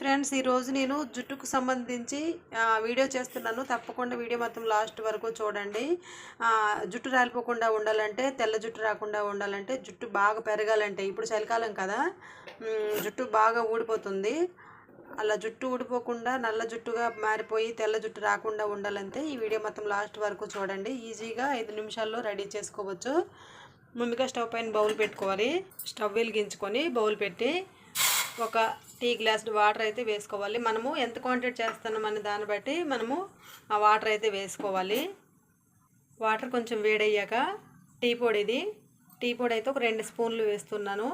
Friends ఈరోజు నేను జుట్టుకు సంబంధించి వీడియో చేస్తున్నాను. తప్పకుండా వీడియో మొత్తం లాస్ట్ వరకు చూడండి. జుట్టు రాలిపోకుండా ఉండాలంటే తెల్ల జుట్టు రాకుండా ఉండాలంటే జుట్టు బాగా పెరగాలంటే ఇప్పుడు చలికాలం కదా జుట్టు బాగా ఊడిపోతుంది. అలా జుట్టు ఊడిపోకుండా నల్ల జుట్టుగా మారిపోయి తెల్ల జుట్టు రాకుండా ఉండాలంటే ఈ వీడియో మొత్తం లాస్ట్ వరకు చూడండి. ఈజీగా ఐదు నిమిషాల్లో రెడీ చేసుకోవచ్చు. ముందుగా స్టవ్ పైన బౌల్ పెట్టుకోవాలి. స్టవ్ వెలిగించుకొని బౌల్ పెట్టి ఒక టీ గ్లాస్డ్ వాటర్ అయితే వేసుకోవాలి. మనము ఎంత క్వాంటిటీ చేస్తున్నామని దాన్ని బట్టి మనము ఆ వాటర్ అయితే వేసుకోవాలి. వాటర్ కొంచెం వేడయ్యాక టీ పొడి ఇది. టీ పొడి అయితే ఒక రెండు స్పూన్లు వేస్తున్నాను.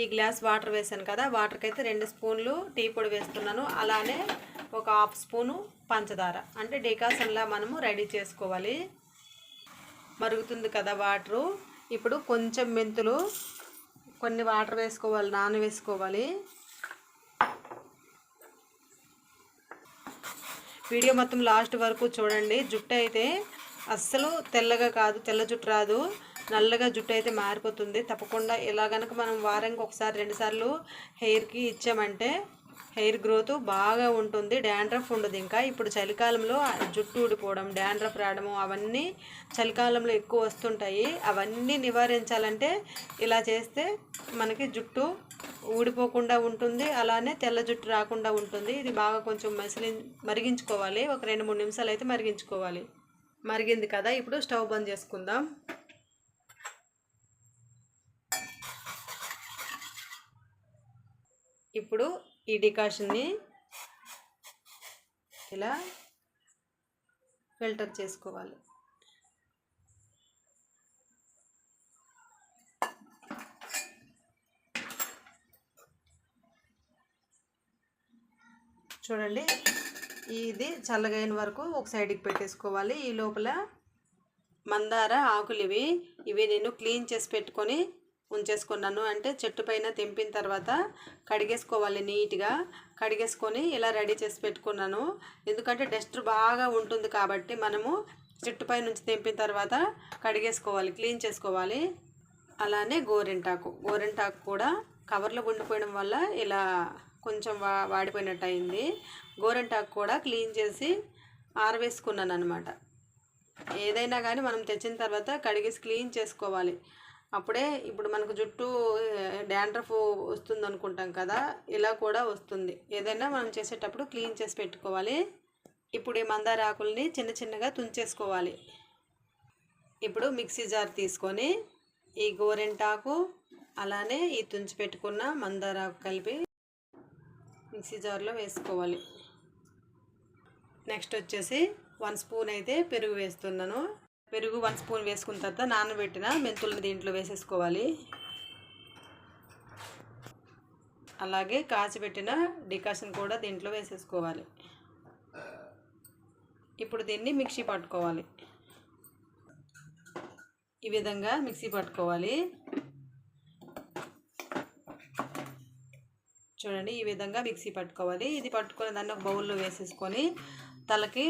ఈ గ్లాస్ వాటర్ వేసాను కదా వాటర్కి అయితే రెండు స్పూన్లు టీ పొడి వేస్తున్నాను. అలానే ఒక హాఫ్ స్పూను పంచదార. అంటే డికాషన్లా మనము రెడీ చేసుకోవాలి. మరుగుతుంది కదా వాటరు. ఇప్పుడు కొంచెం మెంతులు కొన్ని వాటర్ వేసుకోవాలి నాన వేసుకోవాలి. వీడియో మొత్తం లాస్ట్ వరకు చూడండి. జుట్టు అయితే అస్సలు తెల్లగా కాదు తెల్ల జుట్టు రాదు. నల్లగా జుట్టు అయితే మారిపోతుంది. తప్పకుండా ఇలా కనుక మనం వారానికి ఒకసారి రెండుసార్లు హెయిర్కి ఇచ్చామంటే హెయిర్ గ్రోత్ బాగా ఉంటుంది డాండ్రఫ్ ఉండదు ఇంకా. ఇప్పుడు చలికాలంలో జుట్టు ఊడిపోవడం డాండ్రఫ్ రావడము అవన్నీ చలికాలంలో ఎక్కువ వస్తుంటాయి. అవన్నీ నివారించాలంటే ఇలా చేస్తే మనకి జుట్టు ఊడిపోకుండా ఉంటుంది అలానే తెల్ల జుట్టు రాకుండా ఉంటుంది. ఇది బాగా కొంచెం మసిలి మరిగించుకోవాలి. ఒక రెండు మూడు నిమిషాలు అయితే మరిగించుకోవాలి. మరిగింది కదా ఇప్పుడు స్టవ్ బంద్ చేసుకుందాం. ఇప్పుడు ఈ డికాషన్ని ఇలా ఫిల్టర్ చేసుకోవాలి. చూడండి ఇది చల్లగైన వరకు ఒక సైడ్కి పెట్టేసుకోవాలి. ఈ లోపల మందార ఆకులు ఇవి. ఇవి నేను క్లీన్ చేసి పెట్టుకొని ఉంచేసుకున్నాను. అంటే చెట్టు పైన తెంపిన తర్వాత కడిగేసుకోవాలి నీట్గా. కడిగేసుకొని ఇలా రెడీ చేసి పెట్టుకున్నాను. ఎందుకంటే డస్ట్ బాగా ఉంటుంది కాబట్టి మనము చెట్టు పై నుంచి తెంపిన తర్వాత కడిగేసుకోవాలి క్లీన్ చేసుకోవాలి. అలానే గోరింటాకు. గోరింటాకు కూడా కవర్లో ఉండిపోయడం వల్ల ఇలా కొంచెం వా వాడిపోయినట్టు అయింది గోరింటాకు కూడా క్లీన్ చేసి ఆరవేసుకున్నాను అనమాట ఏదైనా కానీ మనం తెచ్చిన తర్వాత కడిగేసి క్లీన్ చేసుకోవాలి. అప్పుడే ఇప్పుడు మనకు జుట్టు డాండ్రఫ్ వస్తుంది అనుకుంటాం కదా ఇలా కూడా వస్తుంది. ఏదైనా మనం చేసేటప్పుడు క్లీన్ చేసి పెట్టుకోవాలి. ఇప్పుడు ఈ మందార ఆకుల్ని చిన్న చిన్నగా తుంచేసుకోవాలి. ఇప్పుడు మిక్సీ జార్ తీసుకొని ఈ గోరెంటాకు అలానే ఈ తుంచి పెట్టుకున్న మందార ఆకు కలిపి మిక్సీ జార్లో వేసుకోవాలి. నెక్స్ట్ వచ్చేసి వన్ స్పూన్ అయితే పెరుగు వేస్తున్నాను. పెరుగు వన్ స్పూన్ వేసుకున్న తర్వాత నానబెట్టిన మెంతులను దీంట్లో వేసేసుకోవాలి. అలాగే కాచిపెట్టిన డికాషన్ కూడా దీంట్లో వేసేసుకోవాలి. ఇప్పుడు దీన్ని మిక్సీ పట్టుకోవాలి. ఈ విధంగా మిక్సీ పట్టుకోవాలి. చూడండి ఈ విధంగా మిక్సీ పట్టుకోవాలి. ఇది పట్టుకొని దాన్ని ఒక బౌల్లో వేసేసుకొని తలకి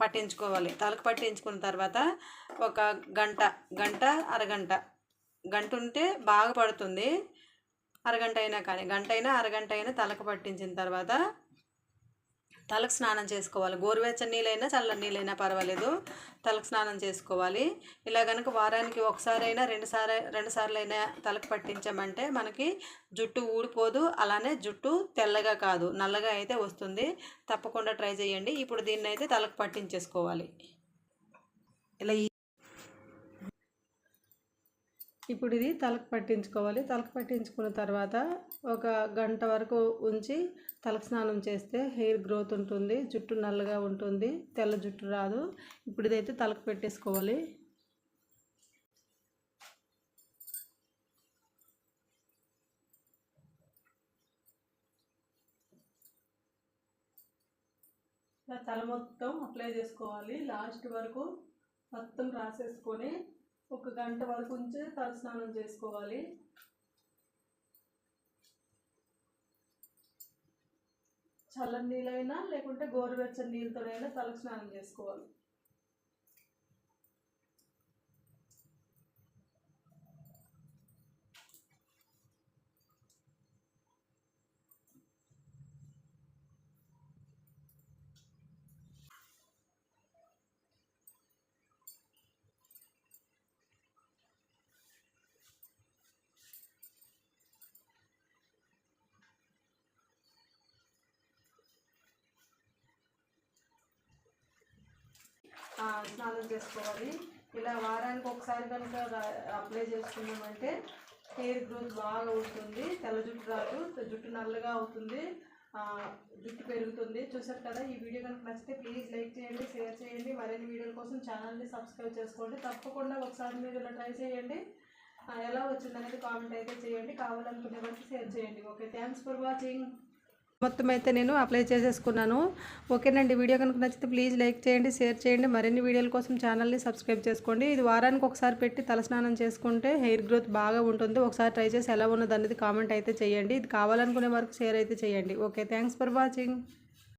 పట్టించుకోవాలి. తలకు పట్టించుకున్న తర్వాత ఒక గంట గంట అరగంట. గంట ఉంటే బాగా పడుతుంది. అరగంట అయినా కానీ గంట అయినా అరగంట అయినా తలకు పట్టించిన తర్వాత తలకు స్నానం చేసుకోవాలి. గోరువెచ్చని నీళ్ళైనా చల్లని నీళ్ళైనా పర్వాలేదు. తలకు స్నానం చేసుకోవాలి. ఇలా కనుక వారానికి ఒకసారి అయినా రెండుసారి రెండుసార్లు అయినా తలకు పట్టించామంటే మనకి జుట్టు ఊడిపోదు. అలానే జుట్టు తెల్లగా కాదు. నల్లగా అయితే వస్తుంది. తప్పకుండా ట్రై చేయండి. ఇప్పుడు దీన్ని అయితే తలకు పట్టించేసుకోవాలి. ఇలా ఇప్పుడు ఇది తలకు పట్టించుకోవాలి. తలకు పట్టించుకున్న తర్వాత ఒక గంట వరకు ఉంచి తలకు స్నానం చేస్తే హెయిర్ గ్రోత్ ఉంటుంది. జుట్టు నల్లగా ఉంటుంది. తెల్ల జుట్టు రాదు. ఇప్పుడు ఇదైతే తలకు పెట్టేసుకోవాలి. తల మొత్తం అప్లై చేసుకోవాలి. లాస్ట్ వరకు మొత్తం రాసేసుకొని ఒక గంట వరకు ఉంచి తల స్నానం చేసుకోవాలి. చల్లని నీళ్ళైనా లేకుంటే గోరువెచ్చని నీళ్ళతోనైనా తలకు స్నానం చేసుకోవాలి. స్నానం చేసుకోవాలి. ఇలా వారానికి ఒకసారి కనుక అప్లై చేసుకున్నామంటే హెయిర్ గ్రోత్ బాగా ఉంటుంది. తెల్ల జుట్టు రాదు. జుట్టు నల్లగా అవుతుంది. జుట్టు పెరుగుతుంది. చూసారు కదా ఈ వీడియో కనుక నచ్చితే ప్లీజ్ లైక్ చేయండి షేర్ చేయండి. మరిన్ని వీడియోల కోసం ఛానల్ని సబ్స్క్రైబ్ చేసుకోండి. తప్పకుండా ఒకసారి మీరు ఇలా ట్రై చేయండి. ఎలా వచ్చిందనేది కామెంట్ అయితే చేయండి. కావాలనుకునే వాళ్ళకి షేర్ చేయండి. ఓకే థ్యాంక్స్ ఫర్ వాచింగ్ మొత్తం అయితే నేను అప్లై చేసేసుకున్నాను. ఓకేనండి వీడియో కనుక నచ్చితే ప్లీజ్ లైక్ చేయండి షేర్ చేయండి. మరిన్ని వీడియోల కోసం ఛానల్ని సబ్స్క్రైబ్ చేసుకోండి. ఇది వారానికి ఒకసారి పెట్టి తలస్నానం చేసుకుంటే హెయిర్ గ్రోత్ బాగా ఉంటుంది. ఒకసారి ట్రై చేసి ఎలా ఉన్నది అనేది కామెంట్ అయితే చేయండి. ఇది కావాలనుకునే వరకు షేర్ అయితే చేయండి. Okay thanks for watching.